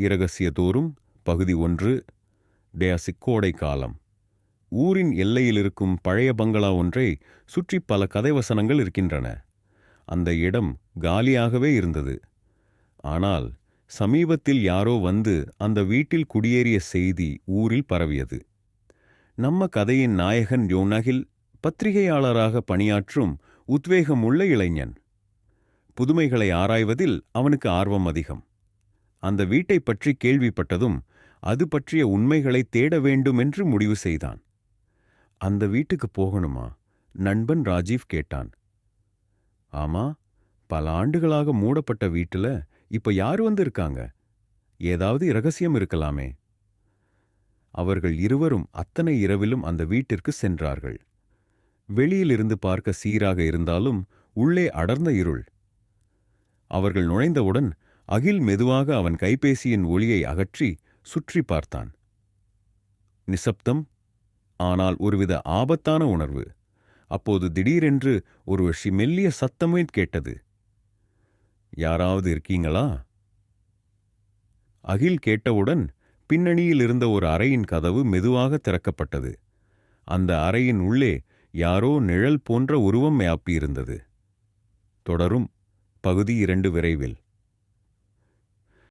இரகசியதோறும் பகுதி ஒன்று டேசிக் கோடை காலம். ஊரின் எல்லையில் இருக்கும் பழைய பங்களா ஒன்றை சுற்றி பல கதைவசனங்கள் இருக்கின்றன. அந்த இடம் காலியாகவே இருந்தது. ஆனால் சமீபத்தில் யாரோ வந்து அந்த வீட்டில் குடியேறிய செய்தி ஊரில் பரவியது. நம்ம கதையின் நாயகன் யோனகில் பத்திரிகையாளராக பணியாற்றும் உத்வேகமுள்ள இளைஞன். புதுமைகளை ஆராய்வதில் அவனுக்கு ஆர்வம் அதிகம். அந்த வீட்டைப் பற்றி கேள்விப்பட்டதும் அது பற்றிய உண்மைகளை தேட வேண்டும் என்று முடிவு செய்தான். அந்த வீட்டுக்கு போகணுமா? நண்பன் ராஜீவ் கேட்டான். ஆமா பல ஆண்டுகளாக மூடப்பட்ட வீட்டுல இப்ப யார் வந்து இருக்காங்க ஏதாவது இரகசியம் இருக்கலாமே. அவர்கள் இருவரும் அத்தனை இரவிலும் அந்த வீட்டிற்கு சென்றார்கள். வெளியிலிருந்து பார்க்க சீராக இருந்தாலும் உள்ளே அடர்ந்த இருள். அவர்கள் நுழைந்தவுடன் அகில் மெதுவாக அவன் கைபேசியின் ஒளியை அகற்றி சுற்றி பார்த்தான். நிசப்தம். ஆனால் ஒருவித ஆபத்தான உணர்வு. அப்போது திடீரென்று ஒரு ஷி மெல்லிய சத்தமே கேட்டது. யாராவது இருக்கீங்களா? அகில் கேட்டவுடன் பின்னணியில் இருந்த ஒரு அறையின் கதவு மெதுவாக திறக்கப்பட்டது. அந்த அறையின் உள்ளே யாரோ நிழல் போன்ற உருவம் மேப்பியிருந்தது தொடரும். பகுதி இரண்டு விரைவில்.